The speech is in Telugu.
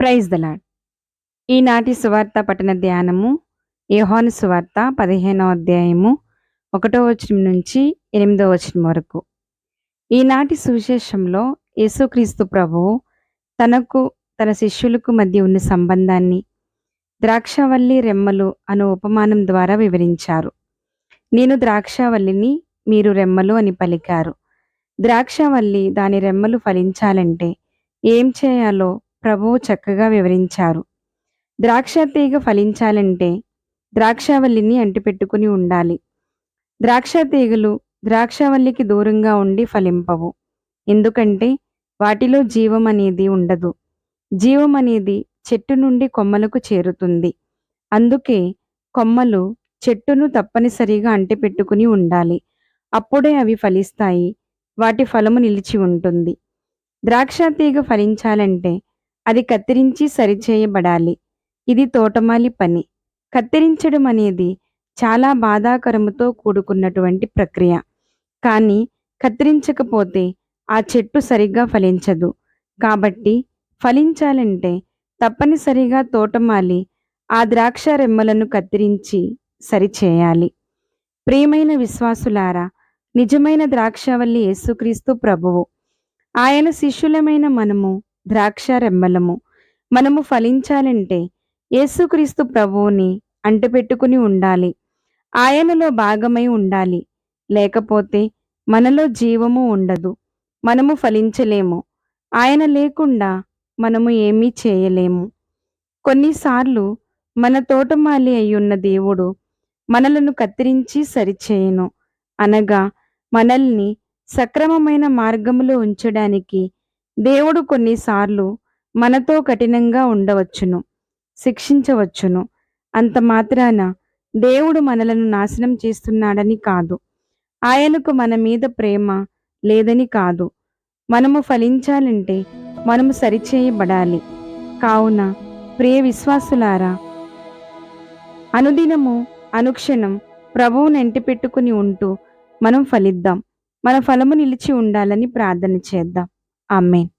ప్రైజ్ దలాడ్ ఈనాటి సువార్త పట్టణ ధ్యానము యోహాను సువార్త పదిహేనవ అధ్యాయము ఒకటో వచనం నుంచి ఎనిమిదో వచనం వరకు. ఈనాటి సువిశేషంలో యేసుక్రీస్తు ప్రభువు తనకు తన శిష్యులకు మధ్య ఉన్న సంబంధాన్ని ద్రాక్షవల్లి రెమ్మలు అను ఉపమానం ద్వారా వివరించారు. నేను ద్రాక్షవల్లిని మీరు రెమ్మలు అని పలికారు. ద్రాక్షవల్లి దాని రెమ్మలు ఫలించాలంటే ఏం చేయాలో ప్రభువు చక్కగా వివరించారు. ద్రాక్ష తీగ ఫలించాలంటే ద్రాక్షవల్లిని అంటిపెట్టుకుని ఉండాలి. ద్రాక్ష తీగలు ద్రాక్షవల్లికి దూరంగా ఉండి ఫలింపవు. ఎందుకంటే వాటిలో జీవం అనేది ఉండదు. జీవం అనేది చెట్టు నుండి కొమ్మలకు చేరుతుంది. అందుకే కొమ్మలు చెట్టును తప్పనిసరిగా అంటిపెట్టుకుని ఉండాలి. అప్పుడే అవి ఫలిస్తాయి. వాటి ఫలము నిలిచి ఉంటుంది. ద్రాక్ష తీగ ఫలించాలంటే అది కత్తిరించి సరిచేయబడాలి. ఇది తోటమాలి పని. కత్తిరించడం అనేది చాలా బాధాకరముతో కూడుకున్నటువంటి ప్రక్రియ. కానీ కత్తిరించకపోతే ఆ చెట్టు సరిగ్గా ఫలించదు. కాబట్టి ఫలించాలంటే తప్పనిసరిగా తోటమాలి ఆ ద్రాక్ష రెమ్మలను కత్తిరించి సరిచేయాలి. ప్రియమైన విశ్వాసులారా నిజమైన ద్రాక్షవల్లి యేసుక్రీస్తు ప్రభువు. ఆయన శిష్యులమైన మనము ద్రాక్ష రెమ్మలము మనము ఫలించాలంటే యేసుక్రీస్తు ప్రభువుని అంటిపెట్టుకుని ఉండాలి. ఆయనలో భాగమై ఉండాలి. లేకపోతే మనలో జీవము ఉండదు. మనము ఫలించలేము. ఆయన లేకుండా మనము ఏమీ చేయలేము. కొన్నిసార్లు మన తోటమాలి అయ్యున్న దేవుడు మనలను కత్తిరించి సరిచేయను. అనగా మనల్ని సక్రమమైన మార్గములో ఉంచడానికి దేవుడు కొన్నిసార్లు మనతో కఠినంగా ఉండవచ్చును శిక్షించవచ్చును. అంత మాత్రాన దేవుడు మనలను నాశనం చేస్తున్నాడని కాదు. ఆయనకు మన మీద ప్రేమ లేదని కాదు. మనము ఫలించాలంటే మనము సరిచేయబడాలి. కావున ప్రియ విశ్వాసులారా అనుదినము అనుక్షణం ప్రభువును ఎంటిపెట్టుకుని ఉంటూ మనం ఫలిద్దాం. మన ఫలము నిలిచి ఉండాలని ప్రార్థన చేద్దాం. Amén.